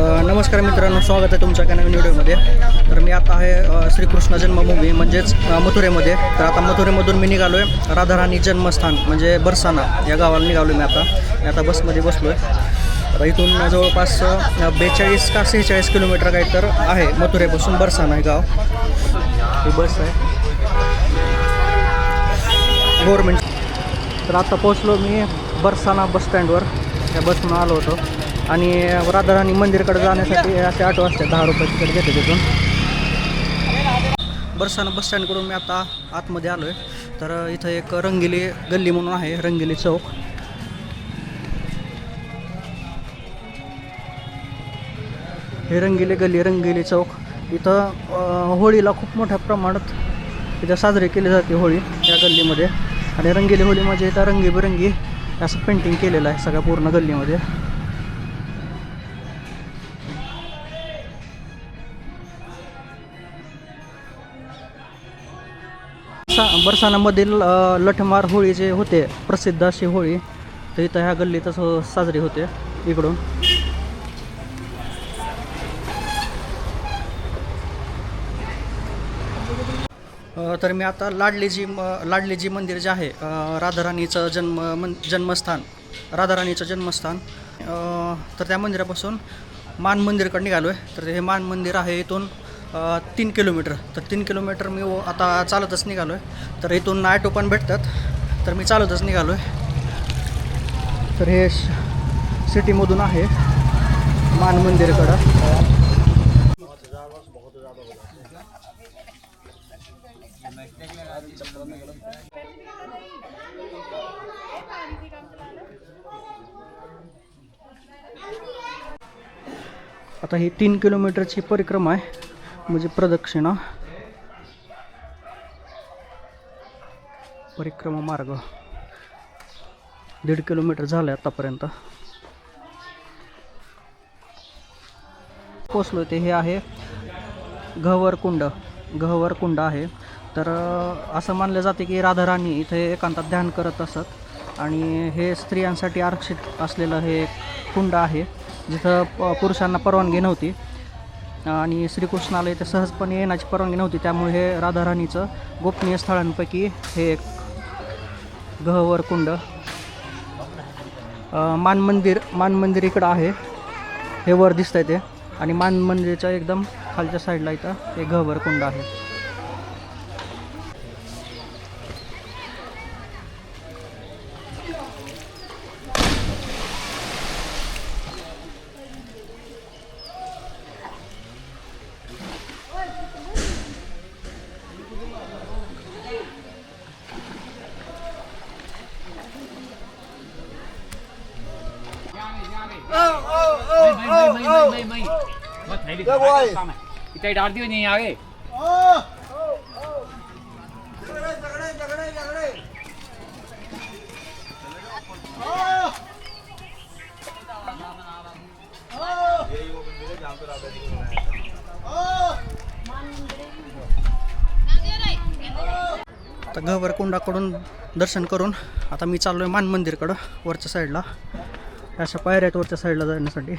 नमस्कार मित्रांनो स्वागत आहे तुमच्या एका नवीन व्हिडिओमध्ये. तर मी आता आहे श्रीकृष्ण जन्मभूमी म्हणजेच मथुरेमध्ये. तर आता मथुरेमधून मी निघालो आहे राधाराणी जन्मस्थान म्हणजे बरसाना या गावाला निघालो मी आता. मी आता बसमध्ये बसलो आहे तर इथून जवळपास बेचाळीस का सेहेचाळीस किलोमीटर काही तर आहे मथुरेपासून बरसाना हे गाव. ही बस आहे. गव्हर्मेंट तर आता पोचलो मी बरसाना बस स्टँडवर. त्या बसमधून आलो होतो. आणि राधाराणी मंदिरकडे जाण्यासाठी असे ऑटो असते दहा रुपये तिकडे घेते तिथून. बरसाना बस स्टँडकडून मी आता आतमध्ये आलो आहे तर इथं एक रंगिली गल्ली म्हणून आहे रंगिली चौक. हे रंगिली गल्ली रंगिली चौक. इथं होळीला खूप मोठ्या प्रमाणात इथं साजरी केली जाते होळी या गल्लीमध्ये. आणि रंगीली होळी म्हणजे इथं रंगीबिरंगी असं पेंटिंग केलेलं आहे सगळ्या पूर्ण गल्लीमध्ये. बरसा बरसाणामधील लठमार होळी जे होते प्रसिद्ध अशी होळी तर इथं ह्या गल्लीतच साजरी होते इकडून. तर मी आता लाडलीजी लाडलीजी मंदिर जे आहे राधाराणीचं जन्म मन जन्मस्थान राधाराणीचं जन्मस्थान. तर त्या मंदिरापासून मान मंदिरकडे निघालो आहे तर हे मान मंदिर आहे इथून तीन किलोमीटर. तर तीन किलोमीटर मी आता चालतच निघालो आहे तर इथून ॲटो पण भेटतात. तर मी चालतच निघालो आहे तर हे सिटीमधून आहे. मान मंदिरकडं. आता ही तीन किलोमीटरची परिक्रमा आहे. म्हणजे प्रदक्षिणा परिक्रमा मार्ग दीड किलोमीटर झालं आहे आतापर्यंत. पोचलो ते हे आहे गहवर कुंड. गहवर कुंड आहे. तर असं मानलं जाते की राधाराणी इथे एकांतात ध्यान करत असत. आणि हे स्त्रियांसाठी आरक्षित असलेलं हे एक कुंड आहे जिथं प- पुरुषांना परवानगी नव्हती. आणि श्रीकृष्णाला इथे सहजपणे येण्याची परवानगी नव्हती. त्यामुळे हे राधाराणीचं गोपनीय स्थळांपैकी हे एक गहवर कुंड. मान मंदिर मान मंदिर इकडं आहे. हे वर दिसतंय ते. आणि मान मंदिरच्या एकदम खालच्या साईडला इथं हे गहवर कुंड आहे. Tay đón tiêu nhỉ ấy आता गहवर कुंडाकडून दर्शन करून आता मी चाललो आहे मान मंदिरकडं वरच्या साईडला अशा पायऱ्या आहेत वरच्या साईडला जाण्यासाठी.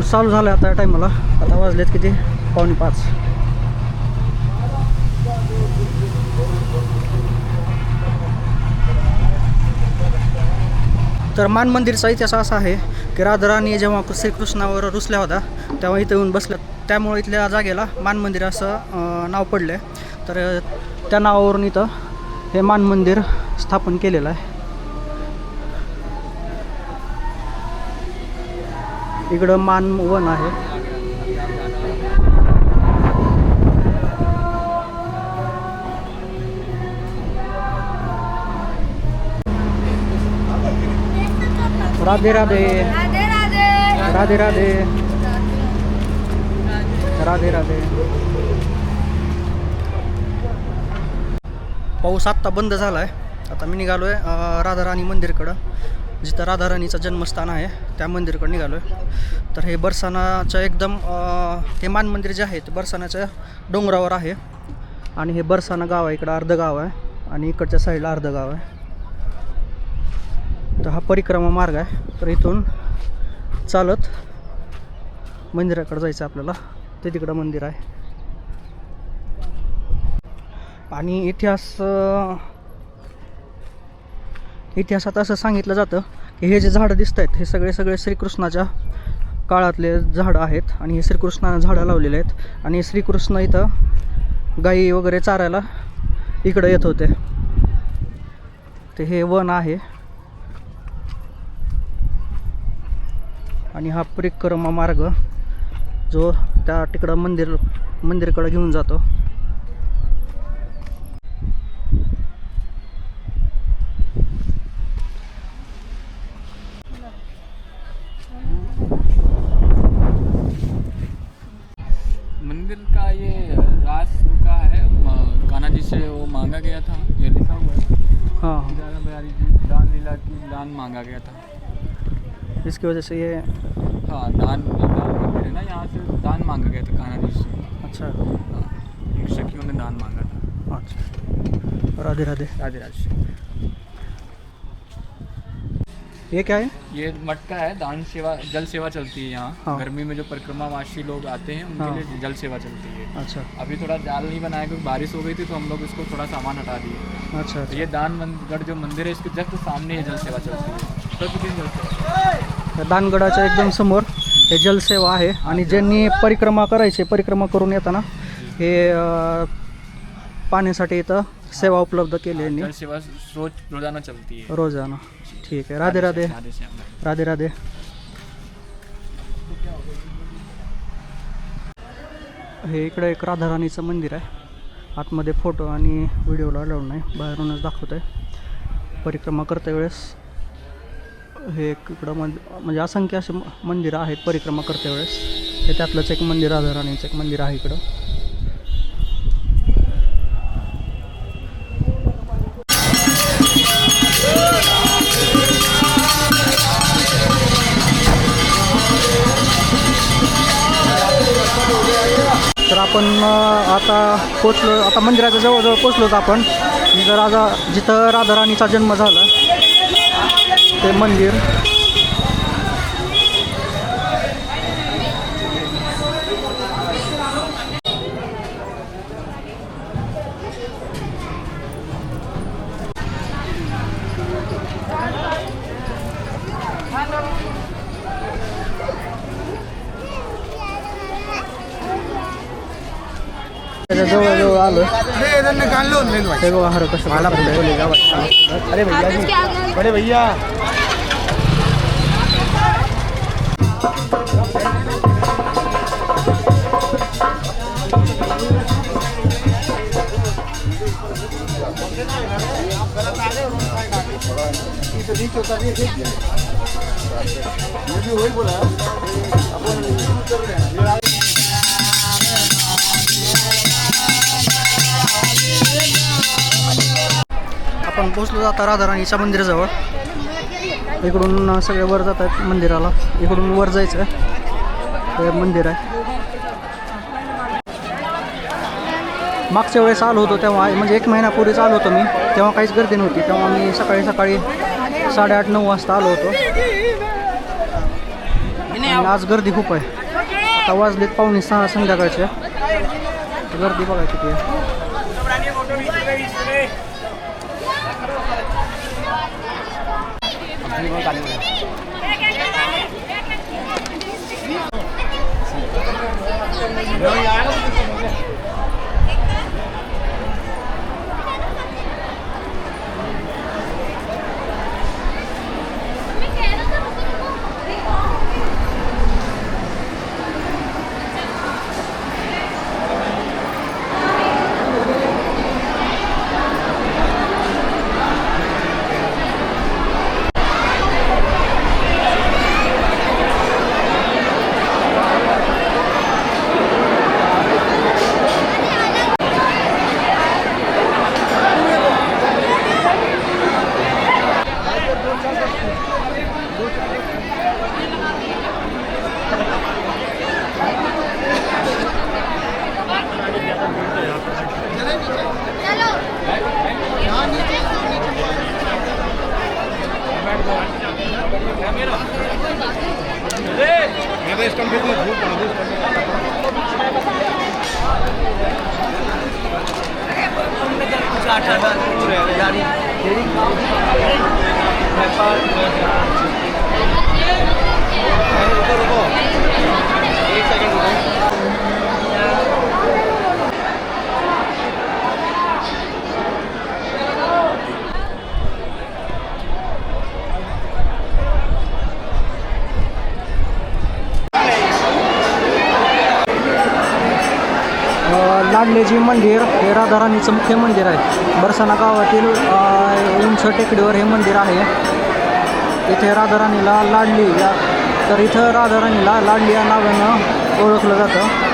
पाऊस चालू झाला आता या टायमाला आता वाजलेत किती? पावणे पाच. तर मान मंदिरचा इतिहास असा आहे की राधाराणी जेव्हा श्रीकृष्णावर रुसल्या होत्या तेव्हा इथं येऊन बसल्या. त्यामुळे इथल्या जागेला मान मंदिर असं नाव पडलं आहे तर त्या नावावरून इथं हे मान मंदिर स्थापन केलेलं आहे. इकडं मानवन आहे. राधे राधे. राधे राधे. राधे राधे. पाऊस आत्ता बंद झाला आहे आता मी निघालो आहे राधाराणी मंदिरकडं जिथं राधाराणीचं जन्मस्थान आहे. त्या मंदिरकडं निघालो आहे. तर हे बरसानाचं एकदम हे मान मंदिर जे आहे ते बरसानाच्या डोंगरावर आहे. आणि हे बरसाना गाव आहे इकडं अर्ध गाव आहे आणि इकडच्या साईडला अर्ध गाव आहे. तर हा परिक्रमा मार्ग आहे. तर इथून चालत मंदिराकडे जायचं आपल्याला. ते तिकडं मंदिर आहे. आणि इतिहास इतिहासात असं सांगितलं जातं हे जे झाडं दिसत आहेत हे सगळे सगळे श्रीकृष्णाच्या काळातले झाडं आहेत आणि हे श्रीकृष्णानं झाडं लावलेले आहेत. आणि श्रीकृष्ण इथं गाई वगैरे चारायला इकडं येत होते. ते हे वन आहे. आणि हा परिक्रमा मार्ग जो त्या तिकडं मंदिर मंदिरकडं घेऊन जातो. बिहारी जी दान लीला की दान मांगा गया था। इसकी वजह से ये हाँ दान दान है ना यहाँ से दान मांगा गया था खाना जी से। अच्छा। हाँ एक सखियों ने दान मांगा था। अच्छा। राधे राधे राधे राधे ये क्या है? ये मटका है दान सेवा जल सेवा चलती है हाँ। यहाँ गर्मी में जो परिक्रमावासी लोग आते हैं उनके हाँ। लिए जल सेवा चलती है। अच्छा। अभी थोड़ा जाल नहीं बनाया क्योंकि बारिश हो गई थी तो हम लोग इसको थोड़ा सामान हटा दिए। अच्छा तो अच्छा। ये दान मंदिर जो मंदिर है इसके जस्ट सामने ये जल सेवा चलती है। प्रतिदिन जल सेवा। दानगडाच्या एकदम समोर हे जलसेवा आहे. आणि ज्यांनी परिक्रमा करायचे परिक्रमा करून येताना हे पाण्यासाठी इथं सेवा उपलब्ध केली जल सेवा रोज रोजाना चलती है रोजाना. ठीक आहे. राधे राधे. राधे राधे। हे इकडे एक राधाराणीचं मंदिर आहे. आतमध्ये फोटो आणि व्हिडिओला अलाउड नाही. बाहेरूनच दाखवत आहे परिक्रमा करते वेळेस. हे एक इकडं मंद म्हणजे असंख्य असे मंदिरं आहेत परिक्रमा करते वेळेस. हे त्यातलंच एक मंदिर राधाराणीचं एक मंदिर आहे इकडं. तर आपण आता पोचलो आता मंदिराच्या जवळजवळ पोचलोच आपण. जिथं राजा जिथं राधाराणीचा जन्म झाला ते मंदिर. जवळ जवळ आलो ते बघा हर कसं अरे भैया अरे भैया ये भी वही बोला अपन आपण पोचलो आता राधाराणीच्या मंदिराजवळ. इकडून सगळे वर जात आहेत मंदिराला. इकडून वर जायचं. ते हे मंदिर आहे. मागच्या वेळेस आलो होतो तेव्हा म्हणजे एक महिन्यापूर्वीच आलो होतो मी. तेव्हा काहीच गर्दी नव्हती. तेव्हा मी सकाळी सकाळी साडेआठ नऊ वाजता आलो होतो. आज गर्दी खूप आहे. आता वाजलेत पाहुणे सहा संध्याकाळचे. गर्दी बघा किती आहे. জীবন কালী মন্দির Kartlardan götürüyor. Yani derin kapı, लाडलेजी मंदिर हे राधाराणीचं मुख्य मंदिर आहे. बरसाना गावातील उंच टेकडीवर हे मंदिर आहे. इथे राधाराणीला लाडली या तर इथं राधाराणीला लाडली या नावानं ओळखलं जातं.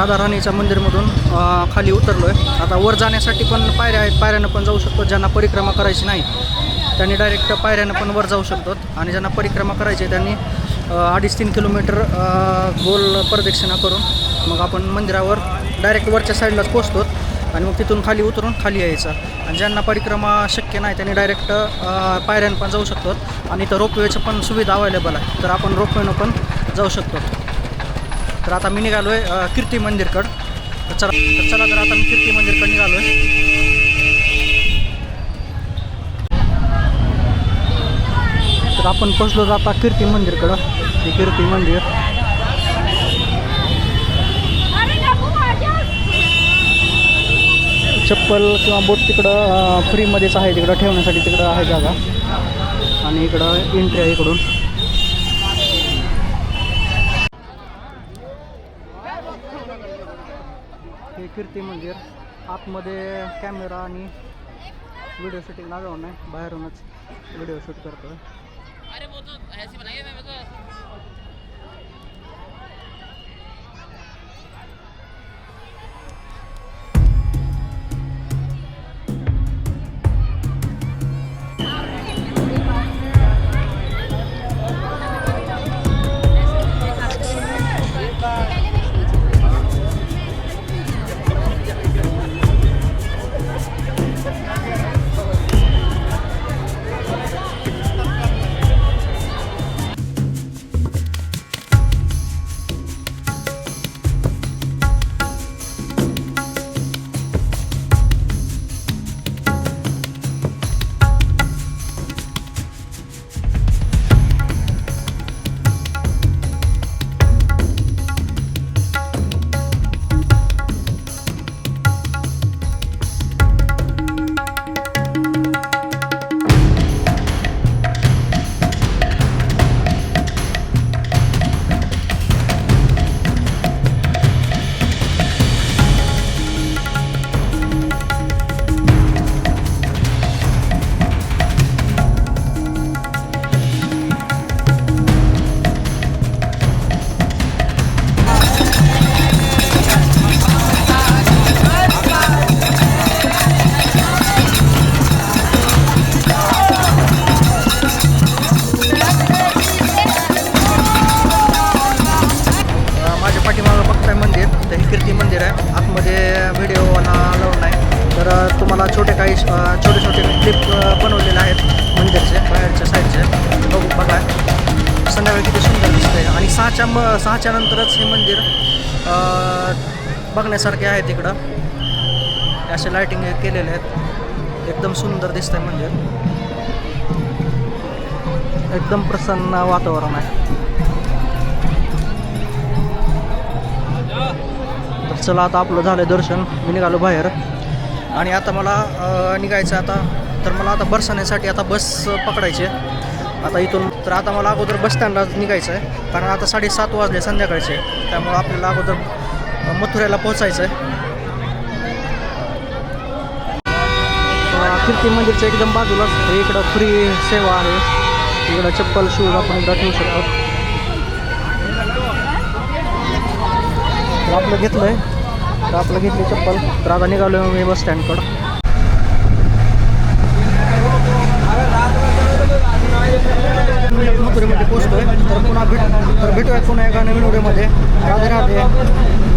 राधाराणीच्या मंदिरमधून खाली उतरलो आहे आता वर जाण्यासाठी पण पायऱ्या आहेत. पायऱ्यानं पण जाऊ शकतो. ज्यांना परिक्रमा करायची नाही त्यांनी डायरेक्ट पायऱ्यानं पण वर जाऊ शकतात आणि ज्यांना परिक्रमा करायची आहे त्यांनी अडीच तीन किलोमीटर गोल प्रदक्षिणा करून मग आपण मंदिरावर डायरेक्ट वरच्या साईडलाच पोचतो आणि मग तिथून खाली उतरून खाली यायचं. आणि ज्यांना परिक्रमा शक्य नाही त्यांनी डायरेक्ट पायऱ्यानं पण जाऊ शकतात आणि इथं रोपवेचं पण सुविधा अवेलेबल आहे. तर आपण रोपवेनं पण जाऊ शकतो. तर आता मी निघालो आहे कीर्ती मंदिरकडं. तर चला तर चला तर आता मी कीर्ती मंदिरकडं निघालो आहे आपण पोचलो आता कीर्ती मंदिरकडं. हे कीर्ती मंदिर. चप्पल किंवा बोट तिकडं फ्रीमध्येच आहे तिकडं ठेवण्यासाठी तिकडं आहे जागा. आणि इकडं एंट्री आहे इकडून. हे कीर्ती मंदिर. आतमध्ये कॅमेरा आणि व्हिडिओ शूटिंग लागाव नाही बाहेरूनच व्हिडिओ शूट करतो अ, सहाच्या नंतरच हे मंदिर बघण्यासारखे आहे तिकडं. असे लाईटिंग केलेले आहेत. एकदम सुंदर दिसतंय मंदिर. एकदम प्रसन्न वातावरण आहे. तर चला आता आपलं झालं दर्शन. मी निघालो बाहेर. आणि आता मला निघायचं आता. तर मला आता बरसाण्यासाठी आता बस पकडायची आहे. आता इथून तर आता मला अगोदर बस स्टँडला निघायचं आहे. कारण आता साडेसात वाजले संध्याकाळचे. त्यामुळं आपल्याला अगोदर मथुऱ्याला पोहोचायचं आहे. कीर्ती मंदिरच्या एकदम बाजूलाच इकडं फ्री सेवा आहे. इकडं चप्पल शूज आपण एकदा ठेवू शकतो. आपलं घेतलं आहे तर आपलं घेतली चप्पल. तर आता निघालो मी बस स्टँडकडं. स्टोरीमध्ये पोचतोय तर पुन्हा भेट तर भेटूयात पुन्हा एका नवीन व्हिडिओमध्ये. राधे राधे.